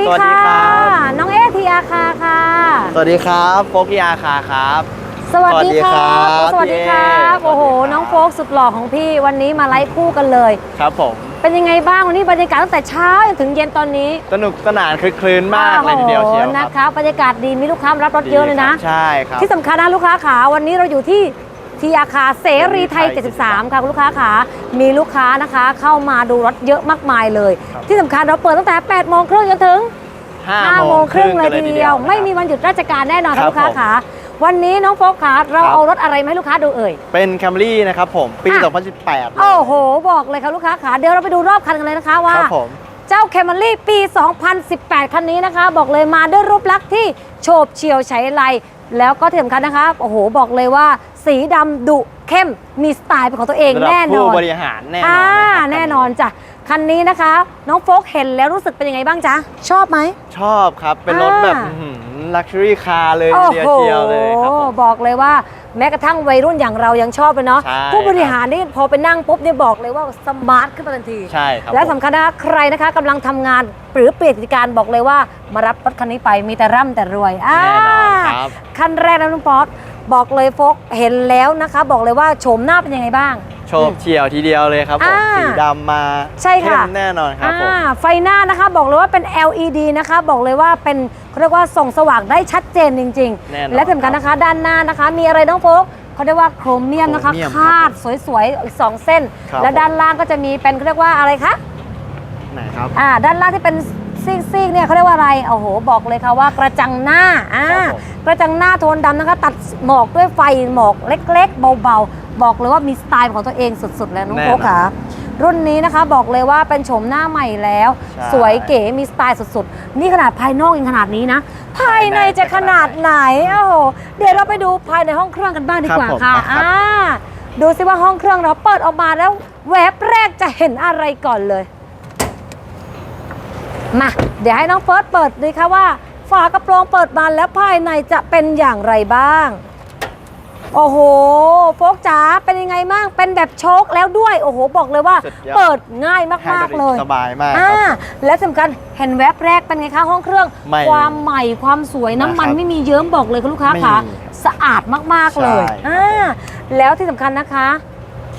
ดีสวัสดีค่ะ ครับ น้องเอทีอาคาค่ะ สวัสดีครับโฟกยาคาครับ สวัสดีครับสสวัวัสสดีดีคครัรับบโอ้โหสวัสดีครับน้องโฟกสุดหล่อของพี่วันนี้มาไลฟ์คู่กันเลย ครับผม เป็นยังไงบ้างวันนี้บรรยากาศตั้งแต่เช้าจนถึงเย็นตอนนี้สนุกสนานคลึกคลื้นมากเลยทีเดียวเชียวโอ้โหคนะรับคะบรรยากาศดีมีลูกค้ามารับรถเยอะเลยนะ ใช่ครับ ที่สำคัญนะลูกค้าขาวันนี้เราอยู่ที่ ที่อาคารเสรีไทย 73 ค่ะคุณลูกค้าขามีลูกค้านะคะเข้ามาดูรถเยอะมากมายเลย ครับ ที่สำคัญเราเปิดตั้งแต่ 8 โมงครึ่งจนถึงห้า5โมงครึ่งเลยทีเดียวนะครับไม่มีวันหยุดราชการแน่นอนครัค่ะบลูกค้าขาวันนี้น้องโฟกขาเราครับ เอารถอะไรมาให้ลูกค้าดูเอ่ย เป็นแคมรี่นะครับผม ปี อะ 2018 โอ้โห บอกเลยค่ะลูกค้าขาเดี๋ยวเราไปดูรอบคันกันเลยนะคะว่า ครับผม เจ้าแคมรี่ปี 2018 คันนี้นะคะ บอกเลยมาด้วยรูปลักษณ์ที่โฉบเฉี่ยวใช้ไรแล้วก็ที่สำคัญนะคะ โอ้โห บอกเลยว่า สีดำดุเข้มมีสไตล์เป็นของตัวเองระดับแน่นอผู้นบริหารแน่นอนอ่านะครับแน่นอนจ้ะคันนี้นะคะ น้องโฟกเห็นแล้วรู้สึกเป็นยังไงบ้างจ๊ะ ชอบไหม ชอบครับ เป็นรถแบบอ่า ลักชัวรี่คาร์เลยทีเดียวเชียวเลยครับผม บอกเลยว่าแม้กระทั่งวัยรุ่นอย่างเรายังชอบเลยเนาะใช่ ผู้บริหารนี่พอไปนั่งปุ๊บเนี่ยบอกเลยว่าสมาร์ทขึ้นมาทันที ใช่ครับและผม สำคัญนะคะใครนะคะกำลังทำงานหรือเปลี่ยนกิจการบอกเลยว่ามารับรถคันนี้ไปมีแต่ร่ำแต่รวยอ่าแน่นอนครับคันแรกนะลุงป๊อต บอกเลยโฟกเห็นแล้วนะคะ บอกเลยว่าโฉมหน้าเป็นยังไงบ้างโฉบเฉี่ยวทีเดียวเลยครับผมอ่าสีดำมาใช่ค่ะ เข้มแน่นอนครับผม อ่าไฟหน้านะคะบอกเลยว่าเป็น LED นะคะ บอกเลยว่าเป็นเขาเรียกว่าส่องสว่างได้ชัดเจนจริง แน่นอนและที่สำคัญนะคะด้านหน้านะคะ มีอะไรน้องโฟกเขาเรียกว่าโครเมียมนะคะโครเมียมคาดสวยๆอีกสองเส้น ครับ และด้านล่างก็จะมีเป็นเขาเรียกว่าอะไรคะ ไหนครับ อ่าด้านล่างที่เป็น ซีกๆเนี่ยเขาเรียกว่าอะไรโอ้โหบอกเลยค่ะว่ากระจังหน้าอ่าครับผม กระจังหน้าโทนดำนะคะ ตัดหมอกด้วยไฟหมอกเล็กๆ เบาๆ บอกเลยว่ามีสไตล์ของตัวเองสุดๆ แล้วน้องแน่โฟกค่ะ รุ่นนี้นะคะบอกเลยว่าเป็นโฉมหน้าใหม่แล้ว ใช่สวยเก๋มีสไตล์สุดๆ นี่ขนาดภายนอกยังขนาดนี้นะ ภายในจะขนาดไหนโอ้โหเดี๋ยวเราไปดูภายในห้องเครื่องกันบ้างดีกว่าครับผมค่ะครับ อ่าดูสิว่าห้องเครื่องเราเปิดออกมาแล้วแวบแรกจะเห็นอะไรก่อนเลย มาเดี๋ยวให้น้องเฟิร์สเปิดเลยค่ะว่า ฝากระโปรงเปิดมาแล้วภายในจะเป็นอย่างไรบ้าง โอ้โหโฟกจ๋าเป็นยังไงบ้างเป็นแบบโชคแล้วด้วย โอ้โหบอกเลยว่า สุดยอด เปิดง่ายมากๆเลย สบายมากคอ่ารับ และสำคัญเห็นแวบแรกเป็นไงคะห้องเครื่องใหม่ความใหม่ความสวยน้ำมันนะครับไม่มีเยิ้มบอกเลยคุณลูกค้าไม่ค่ะมีสะอาดมากๆเลยใช่ อ่าแล้วที่สำคัญนะคะ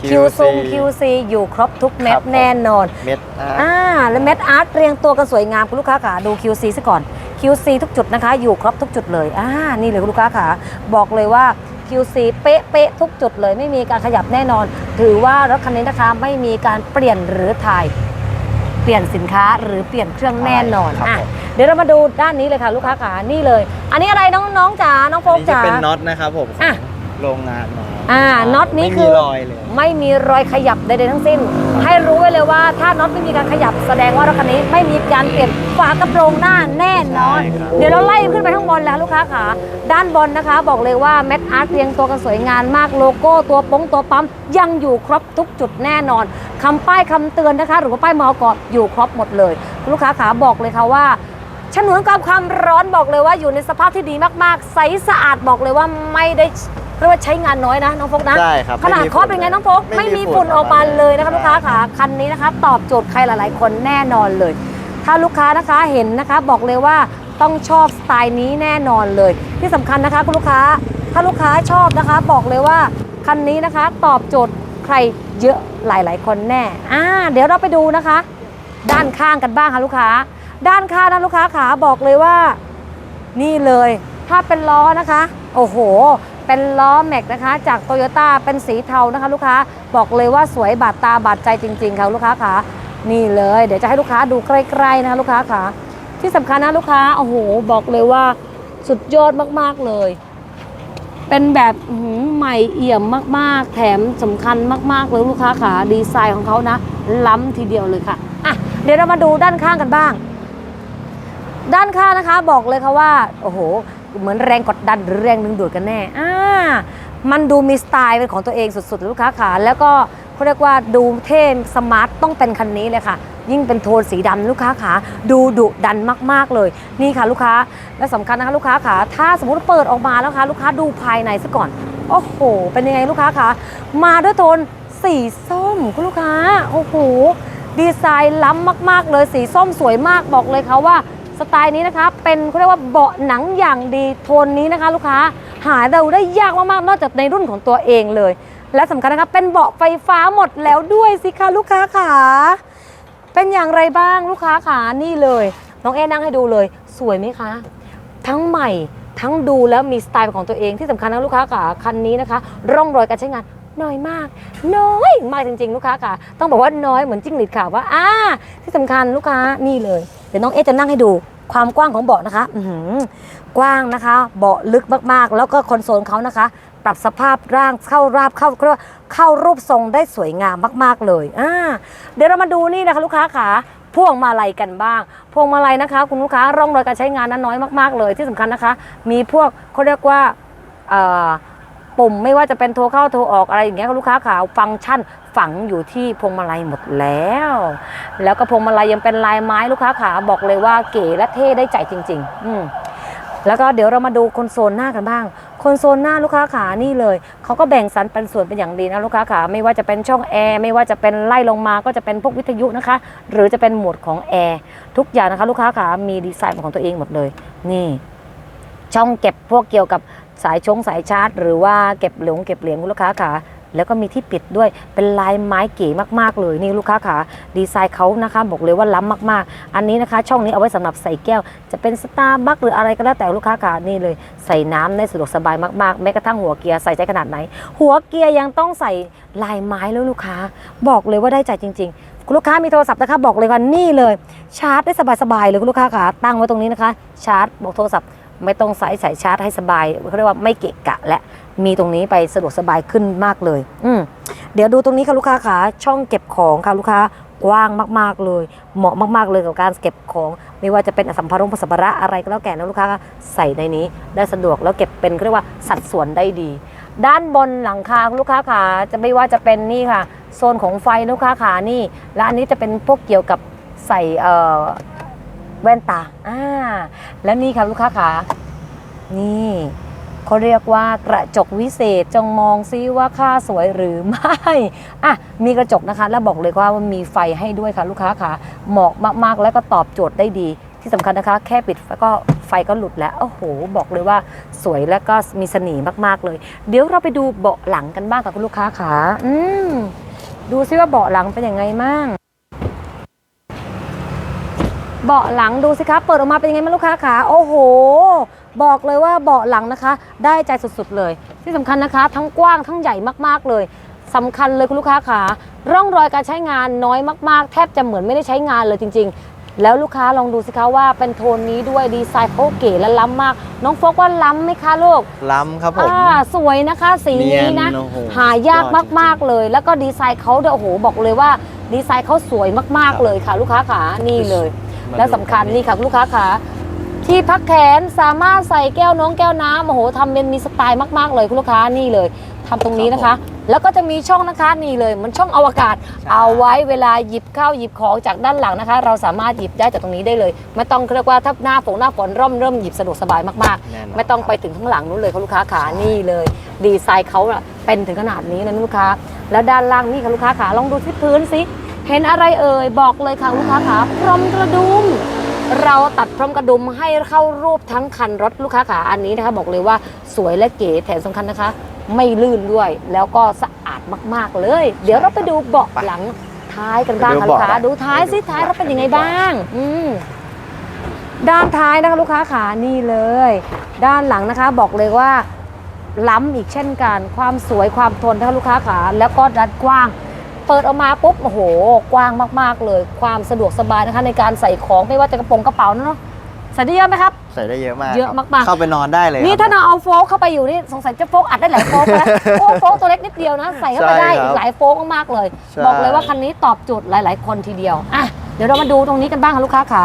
คิวซุง QC อยู่ครบทุกเม็ครัดบผม แน่นอน เม็ดอะอ่าและเม็ดอาร์ตเรียงตัวกันสวยงามคุณลูกค้าขาดู QC ซะก่อน QC ทุกจุดนะคะ อยู่ครบทุกจุดเลยอ่านี่เลยคุณลูกค้าขาบอกเลยว่า QC เป๊ะเป๊ะทุกจุดเลย ไม่มีการขยับแน่นอน ถือว่ารถคันนี้นะคะไม่มีการเปลี่ยนหรือถ่าย เปลี่ยนสินค้าหรือเปลี่ยนเครื่องแน่นอนครับอะผม เดี๋ยวเรามาดูด้านนี้เลยค่ะลูกค้าขานี่เลย อันนี้อะไรน้องน้องจ๋าน้องโฟอันกนี้จะจ๋า เป็นน็อตนะครับผมของอะโรงงานมา อ่าน็อตนี้ไม่คืมีอรอยเลย ไม่มีรอยขยับใดๆทั้งสิ้น ให้รู้ไว้เลยว่าถ้าน็อตไม่มีการขยับแสดงว่ารถคันนี้ไม่มีการเปลี่ยนฝากระโปรงหน้าแน่นอน ใช่ครับ เดี๋ยวเราไล่ขึ้นไปข้างบนแล้วลูกค้าขาด้านบนนะคะ บอกเลยว่าแมทอาร์ตเรียงตัวกันสวยงามมากโลโก้ตัวป้งตัวปั๊มยังอยู่ครบทุกจุดแน่นอนคำป้ายคำเตือนนะคะ หรือว่าป้ายมอกออยู่ครบหมดเลย ลูกค้าขาบอกเลยค่ะว่า ฉนวนกับความร้อนบอกเลยว่าอยู่ในสภาพที่ดีมากๆ ใสสะอาดบอกเลยว่าไม่ได้ เรียกว่าใช้งานน้อยนะน้องฟกนะใช่ครับขนาดไม่มีเคาะเป็นไงน้องฟกไม่ไม่มีมีฝุ่ฝุ่นนออกมาออกมาเลยนะคะใช่ลูกค้าค่ะคันนี้นะคะตอบโจทย์ใครหลายๆ คนแน่นอนเลย ถ้าลูกค้านะคะเห็นนะคะ บอกเลยว่าต้องชอบสไตล์นี้แน่นอนเลย ที่สำคัญนะคะคุณลูกค้า ถ้าลูกค้าชอบนะคะ บอกเลยว่าคันนี้นะคะ ตอบโจทย์ใครเยอะหลาย ๆ คนแน่อ่าเดี๋ยวเราไปดูนะคะ ด้านข้างกันบ้างค่ะลูกค้า ด้านข้างนะลูกค้าขาบอกเลยว่า นี่เลย ถ้าเป็นล้อนะคะ โอ้โห เป็นล้อแม็กนะคะ จากโตโยต้าเป็นสีเทานะคะ ลูกค้าบอกเลยว่าสวยบาดตาบาดใจจริง ๆ ค่ะลูกค้าขานี่เลย เดี๋ยวจะให้ลูกค้าดูใกล้ๆนะคะลูกค้าขาที่สำคัญนะลูกค้าโอ้โหบอกเลยว่าสุดยอดมากๆเลย เป็นแบบใหม่เอี่ยมมากๆ แถมสำคัญมากๆเลยลูกค้าขาดีไซน์ของเขานะ ล้ำทีเดียวเลยค่ะอะเดี๋ยวเรามาดูด้านข้างกันบ้าง ด้านข้างนะคะ บอกเลยค่ะว่าโอ้โห เหมือนแรงกดดันหรือแรงดึงดูดกันแน่อ่ามันดูมีสไตล์เป็นของตัวเองสุดๆลูกค้าขาแล้วก็เขาเรียกว่าดูเท่สมาร์ทต้องเป็นคันนี้เลยค่ะ ยิ่งเป็นโทนสีดำลูกค้าขาดูดุดันมากๆเลยนี่ค่ะลูกค้าและสำคัญนะคะลูกค้าขาถ้าสมมติเปิดออกมาแล้วค่ะลูกค้าดูภายในซะก่อนโอ้โห เป็นยังไงลูกค้าขามาด้วยโทนสีส้มคุณลูกค้าโอ้โหดีไซน์ล้ำมาก ๆ เลยสีส้มสวยมากบอกเลยค่ะว่า สไตล์นี้นะคะเป็นเขาเรียกว่าเบาะหนังอย่างดีโทนนี้นะคะ ลูกค้าหาเราได้ยากมากๆนอกจากในรุ่นของตัวเองเลย และสำคัญนะคะเป็นเบาะไฟฟ้าหมดแล้วด้วยสิคะลูกค้าขาเป็นอย่างไรบ้างลูกค้าขานี่เลย น้องเอนั่งให้ดูเลย สวยไหมคะ ทั้งใหม่ทั้งดูแล้วมีสไตล์ของตัวเองที่สำคัญนะลูกค้าขาคันนี้นะคะ ร่องรอยการใช้งานน้อยมาก น้อยมากจริง ๆ ลูกค้าค่ะ ต้องบอกว่าน้อยเหมือนจิ้งหรีดขาวว่าอ่าที่สำคัญลูกค้านี่เลย เดี๋ยวน้องเอจะนั่งให้ดูความกว้างของเบาะนะคะอืกว้างนะคะ เบาะลึกมากๆ แล้วก็คอนโซลเขานะคะ ปรับสภาพร่างเข้าราบเข้าเข้ารูปทรงได้สวยงามมาก ๆเลยอ่าเดี๋ยวเรามาดูนี่นะคะ ลูกค้าขาพวงมาลัยกันบ้าง พวงมาลัยนะคะ คุณลูกค้าร่องรอยการใช้งานนั้นน้อยมากๆเลยที่สำคัญนะคะ มีพวกเขาเรียกว่าเอ่อ ปุ่มไม่ว่าจะเป็นโทรเข้าโทรออกอะไรอย่างเงี้ยลูกค้าขาฟังก์ชันฝังอยู่ที่พวงมาลัยหมดแล้ว แล้วก็พวงมาลัยยังเป็นลายไม้ลูกค้าขาบอกเลยว่าเก๋และเท่ได้ใจจริง ๆ อืมแล้วก็เดี๋ยวเรามาดูคอนโซลหน้ากันบ้างคอนโซลหน้าลูกค้าขานี่เลยเขาก็แบ่งสรรเป็นส่วนเป็นอย่างดีนะลูกค้าขาไม่ว่าจะเป็นช่องแอร์ไม่ว่าจะเป็นไล่ลงมาก็จะเป็นพวกวิทยุนะคะ หรือจะเป็นโหมดของแอร์ทุกอย่างนะคะลูกค้าขามีดีไซน์ของตัวเองหมดเลย นี่ ช่องเก็บพวกเกี่ยวกับ สายชงสายชาร์จ หรือว่าเก็บหลงเก็บเหรียญคุณลูกค้าขาแล้วก็มีที่ปิดด้วยเป็นลายไม้เก๋มากๆเลยนี่ลูกค้าขาดีไซน์เขานะคะบอกเลยว่าล้ำมากๆ อันนี้นะคะ ช่องนี้เอาไว้สำหรับใส่แก้ว จะเป็นสตาร์บัคหรืออะไรก็แล้วแต่ลูกค้าขานี่เลย ใส่น้ำได้สะดวกสบายมากๆแม้กระทั่งหัวเกียร์ใส่ใจขนาดไหน หัวเกียร์ยังต้องใส่ลายไม้แล้วลูกค้า บอกเลยว่าได้ใจจริง ๆ คุณลูกค้ามีโทรศัพท์นะคะบอกเลยว่านี่เลย ชาร์จได้สบายๆเลยคุณลูกค้าขาตั้งไว้ตรงนี้นะคะ ชาร์จบอกโทรศัพท์ ไม่ต้องใส่สายชาร์จให้สบายเขาเรียกว่าไม่เกะกะ และมีตรงนี้ไปสะดวกสบายขึ้นมากเลย อืเดี๋ยวดูตรงนี้ค่ะลูกค้าขาช่องเก็บของค่ะลูกค้ากว้างมากๆเลย เหมาะมากๆเลยกับการเก็บของ ไม่ว่าจะเป็นสัมภาระสัมภาระอะไรก็แล้วแต่นะลูกค้าใส่ในนี้ได้สะดวกแล้วเก็บเป็นเขาเรียกว่าสัดส่วนได้ดี ด้านบนหลังคาลูกค้าขาจะไม่ว่าจะเป็นนี่ค่ะ โซนของไฟลูกค้าขานี่ และอันนี้จะเป็นพวกเกี่ยวกับใส่ แว่นตาอ่าแล้วนี่ค่ะลูกค้าขานี่เขาเรียกว่ากระจกวิเศษจงมองซิว่าค่าสวยหรือไม่อะมีกระจกนะคะ แล้วบอกเลยว่ามันมีไฟให้ด้วยค่ะ ลูกค้าค่ะเหมาะมากๆ แล้วก็ตอบโจทย์ได้ดี ที่สำคัญนะคะ แค่ปิดไฟก็ไฟก็หลุดแล้วโอ้โห บอกเลยว่าสวยและก็มีเสน่ห์มากๆเลย เดี๋ยวเราไปดูเบาะหลังกันบ้างค่ะคุณลูกค้าค่ะอืมดูซิว่าเบาะหลังเป็นยังไงบ้าง บาะหลังดูสิคะเปิดออกมาเป็นยังไงบ้างลูกค้าขาโอ้โห บอกเลยว่าเบาะหลังนะคะ ได้ใจสุดๆเลย ที่สำคัญนะคะ ทั้งกว้างทั้งใหญ่มากๆเลยสำคัญเลยคุณลูกค้าขาร่องรอยการใช้งานน้อยมากๆ แทบจะเหมือนไม่ได้ใช้งานเลยจริง ๆ แล้วลูกค้าลองดูสิคะว่าเป็นโทนนี้ด้วยดีไซน์เขาเก๋และล้ำมาก น้องโฟกว่าล้ำไหมคะลูกล้ำครับผมอ่าสวยนะคะสีนี้นะเนียนโอ้โหหายากยอดจริงๆมากๆเลย แล้วก็ดีไซน์เขาเนี่ยโอ้โหบอกเลยว่าดีไซน์เขาสวยมากครับๆเลยค่ะ ลูกค้าขานี่เลยมาดู และสำคัญกันนี่ค่ะลูกค้าขาที่พักแขนสามารถใส่แก้วน้องแก้วน้ำโอ้โหทำเป็นมีสไตล์มาก ๆ เลยคุณลูกค้านี่เลยทำตรงนี้นะคะ แล้วก็จะมีช่องนะคะนี่เลยเหมันช่องอวกาศ เอาไว้เวลาหยิบข้าวหยิบของจากด้านหลังนะคะ เราสามารถหยิบได้จากตรงนี้ได้เลยไม่ต้องเรียกว่าถ้าหน้าฝนหน้าฝนร่มเริ่มหยิบสะดวกสบายมากๆแน่นอนไม่ต้องไปถึงข้างหลังนู้นเลยค่ะลูกค้าขานี่เลย ดีไซน์เขาอะเป็นถึงขนาดนี้นะลูกค้า แล้วด้านล่างนี่ค่ะลูกค้าขาลองดูที่พื้นสิ เห็นอะไรเอ่ยบอกเลยค่ะลูกค้าขาพรมกระดุมเราตัดพรมกระดุมให้เข้ารูปทั้งคันรถลูกค้าขาอันนี้นะคะบอกเลยว่าสวยและเก๋แถมสำคัญนะคะ ไม่ลื่นด้วยแล้วก็สะอาดมาก ๆ เลย เดี๋ยวเราไปดูเบาะหลังท้ายกันบ้างค่ะลูกค้าดูท้ายสิท้ายเราเป็นยังไงบ้าง อืมด้านท้ายนะคะลูกค้าขานี่เลย ด้านหลังนะคะบอกเลยว่าล้ำอีกเช่นกัน ความสวยความทนนะคะลูกค้าขาแล้วก็ด้านกว้าง เปิดออกมาปุ๊บโอ้โห กว้างมากๆเลย ความสะดวกสบายนะคะในการใส่ของไม่ว่าจะกระโปรงกระเป๋านะเนาะใส่ได้เยอะไหมครับ ใส่ได้เยอะมาก เยอะครับมากๆ เข้าไปนอนได้เลยนี่ครับถ้าเราเอาโฟกเข้าไปอยู่นี่สงสัยจะโฟกอัดได้หลายโฟกแล้วโอ้โฟกตัวเล็กนิดเดียวนะ ใส่เข้าไปใช่ได้ครับหลายโฟกมากๆเลยใช่บอกเลยว่าคันนี้ตอบโจทย์หลาย ๆ คนทีเดียวอะเดี๋ยวเรามาดูตรงนี้กันบ้างค่ะลูกค้าขา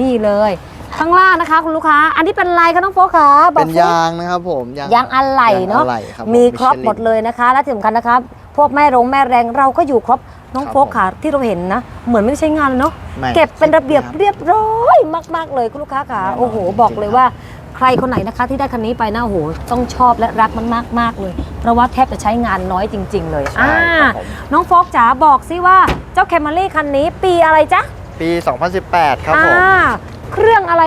นี่เลย ข้างล่างนะคะคุณลูกค้า อันนี้เป็นลายคะน้องโฟกขาบอกเป็นสิยางนะครับผมยางอะไหล่เนาะยงอะไหล่ครับผมีครบ Michelin หมดเลยนะคะ และที่สำคัญนะคะพวกแม่รงแม่แรงเราก็อยู่ครบน้องครับโฟกขาที่เราเห็นนะ เหมือนไม่ได้ใช้งานเลยเนาะไม่เก็บเป็นระเบียบคเรียบร้อยมาก ๆ เลยคุณลูกค้าขาแน่นอนโอ้โห บอกเลยว่าใครคนไหนนะคะที่ได้คันนี้ไปนะโอ้โหต้องชอบและรักมันมากๆเลย เพราะว่าแทบจะใช้งานน้อยจริง ๆ เลยใช่อ่าครับผมน้องโฟกจ๋าบอกซิว่าเจ้าแคมรี่คันนี้ปีอะไรจ๊ะปี 2018 ครับผมอ่าเครื่องอะไร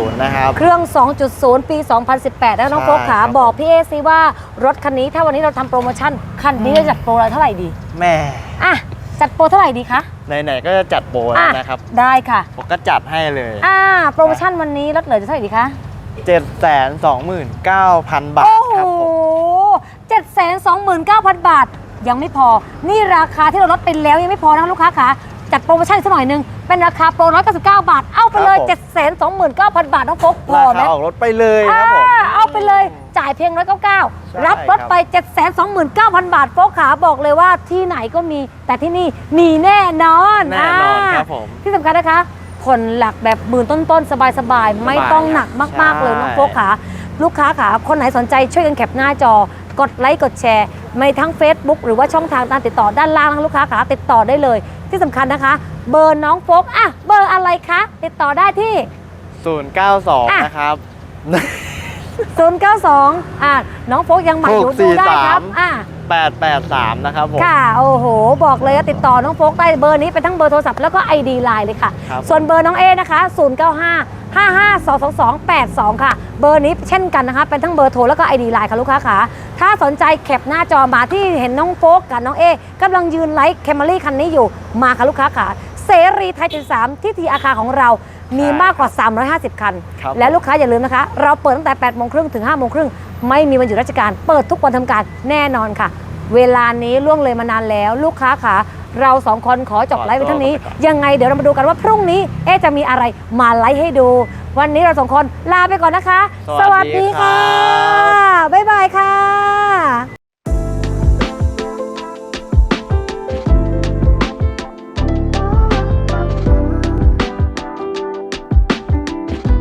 2.0 นะครับ เครื่อง 2.0 ปี 2018 แล้วน้องใช่โฟกขาครับ บอกพี่เอซิว่ารถคันนี้ถ้าวันนี้เราทำโปรโมชั่น คันนี้จะจัดโปรอะไรเท่าไหร่ดีแม่อะ จัดโปรเท่าไหร่ดีคะไหนๆก็จะจัดโปรแล้วนะครับได้ค่ะ ผมก็จัดให้เลย อ่า โปรโมชั่นวันนี้ลดเหลือจะเท่าไหร่ดีคะ 729,000 บาทโอ้โหครับผมเจ็ดแสนสองหมื่นเก้าพันบาท ยังไม่พอ นี่ราคาที่เราลดไปแล้วยังไม่พอนะคะลูกค้าค่ะ จัดโปรโมชั่นอีกสักหน่อยหนึง เป็นราคาโปร 199 บาท เอาไปเลย 7 2 9 0 0 0 บาทน้องโฟกพอราไหมคาออกรถไปเลยครับผม อ่าเอาไปเลยจ่ายเพียง ใช่199 รับรถไป 7 2 9 0 0 0 บาทโฟกขาบอกเลยว่าที่ไหนก็มี แต่ที่นี่มีแน่นอนแน่นอนครับาผมที่สำคัญนะคะผ่อนหลักแบบหมื่นต้นๆ สบายๆ ไม่ต้องหนักมากๆเลยใช่น้องโฟกขา ลูกค้าขาคนไหนสนใจช่วยกันแคปหน้าจอ กดไลค์ กดแชร์ ในทั้ง Facebook หรือว่าช่องทางการติดต่อด้านล่างนะลูกค้าขาติดต่อได้เลย ที่สำคัญนะคะ เบอร์น้องโฟกอะเบอร์อะไรคะ ติดต่อได้ที่ อะ 092 นะครับ 092อะน้องโฟกยังใหม่อยู่ดูได้ครับ643 อะ 883 นะครับผม ค่ะ โอ้โห บอกเลยว่าติดต่อน้องโฟกได้เบอร์นี้เป็นทั้งเบอร์โทรศัพท์แล้วก็ ID Line เลยค่ะ ครับ ส่วนเบอร์น้องเอนะคะ 095 5522282 ค่ะ เบอร์นี้เช่นกันนะคะ เป็นทั้งเบอร์โทรแล้วก็ ID Line ค่ะลูกค้าค่ะ ถ้าสนใจแคปหน้าจอมาที่เห็นน้องโฟกกับน้องเอกำลังยืนไลค์แคมรี่คันนี้อยู่มาค่ะลูกค้าค่ะเสรีไทย73ที่ทีอาคาของเรามีมากกว่า 350 คันครับและลูกค้าอย่าลืมนะคะ เราเปิดตั้งแต่8โมงครึ่งถึง5โมงครึ่งไม่มีวันหยุดราชการ เปิดทุกวันทำการแน่นอนค่ะ เวลานี้ล่วงเลยมานานแล้ว ลูกค้าขา เราสองคนขอจบไลฟ์ไปเท่านี้ ยังไงเดี๋ยวเรามาดูกันว่าพรุ่งนี้เอ๊ะจะมีอะไรมาไลฟ์ให้ดู วันนี้เราสองคนลาไปก่อนนะคะ สวัสดีครับบ๊ายบายค่ะ